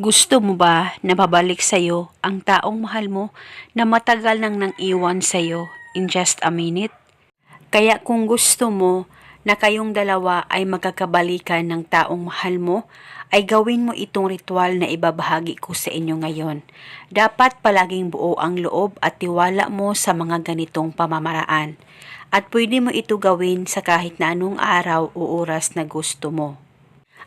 Gusto mo ba na babalik sa'yo ang taong mahal mo na matagal nang nang iwan sa'yo in just a minute? Kaya kung gusto mo na kayong dalawa ay magkakabalikan ng taong mahal mo, ay gawin mo itong ritual na ibabahagi ko sa inyo ngayon. Dapat palaging buo ang loob at tiwala mo sa mga ganitong pamamaraan. At pwede mo ito gawin sa kahit na anong araw o oras na gusto mo.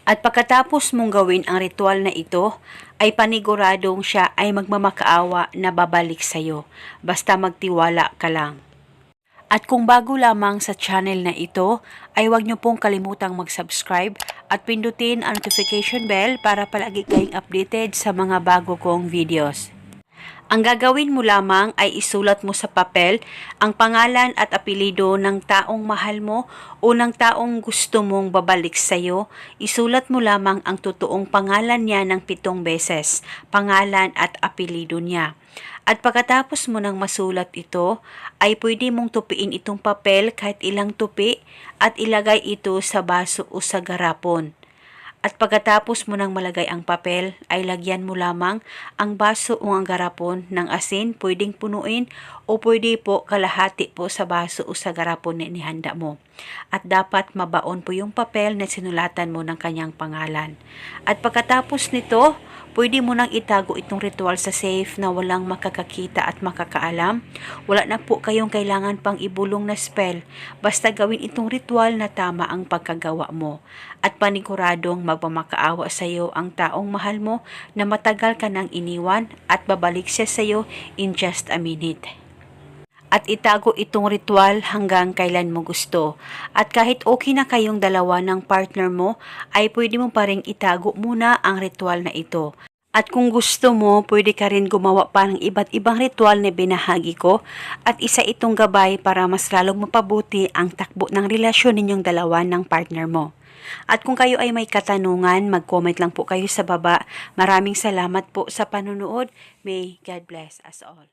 At pagkatapos mong gawin ang ritual na ito, ay paniguradong siya ay magmamakaawa na babalik sa'yo. Basta magtiwala ka lang. At kung bago lamang sa channel na ito, ay huwag niyo pong kalimutang mag-subscribe at pindutin ang notification bell para palagi kayong updated sa mga bago kong videos. Ang gagawin mo lamang ay isulat mo sa papel ang pangalan at apelido ng taong mahal mo o ng taong gusto mong babalik sa iyo. Isulat mo lamang ang totoong pangalan niya ng pitong beses, pangalan at apelido niya. At pagkatapos mo nang masulat ito, ay pwede mong tupiin itong papel kahit ilang tupi at ilagay ito sa baso o sa garapon. At pagkatapos mo nang malagay ang papel, ay lagyan mo lamang ang baso o ang garapon ng asin, pwedeng punuin o pwede po kalahati po sa baso o sa garapon na inihanda mo. At dapat mabaon po yung papel na sinulatan mo ng kanyang pangalan. At pagkatapos nito, pwede mo nang itago itong ritual sa safe na walang makakakita at makakaalam. Wala na po kayong kailangan pang ibulong na spell. Basta gawin itong ritual na tama ang pagkagawa mo. At paniguradong magmamakaawa sa iyo ang taong mahal mo na matagal ka nang iniwan at babalik siya sa iyo in just a minute at itago itong ritual hanggang kailan mo gusto. At kahit okay na kayong dalawa ng partner mo, ay pwede mo pa rin itago muna ang ritual na ito. At kung gusto mo, pwede ka rin gumawa pa ng iba't ibang ritual na binahagi ko at isa itong gabay para mas lalong mapabuti ang takbo ng relasyon ninyong dalawa ng partner mo. At kung kayo ay may katanungan, mag-comment lang po kayo sa baba. Maraming salamat po sa panunood. May God bless us all.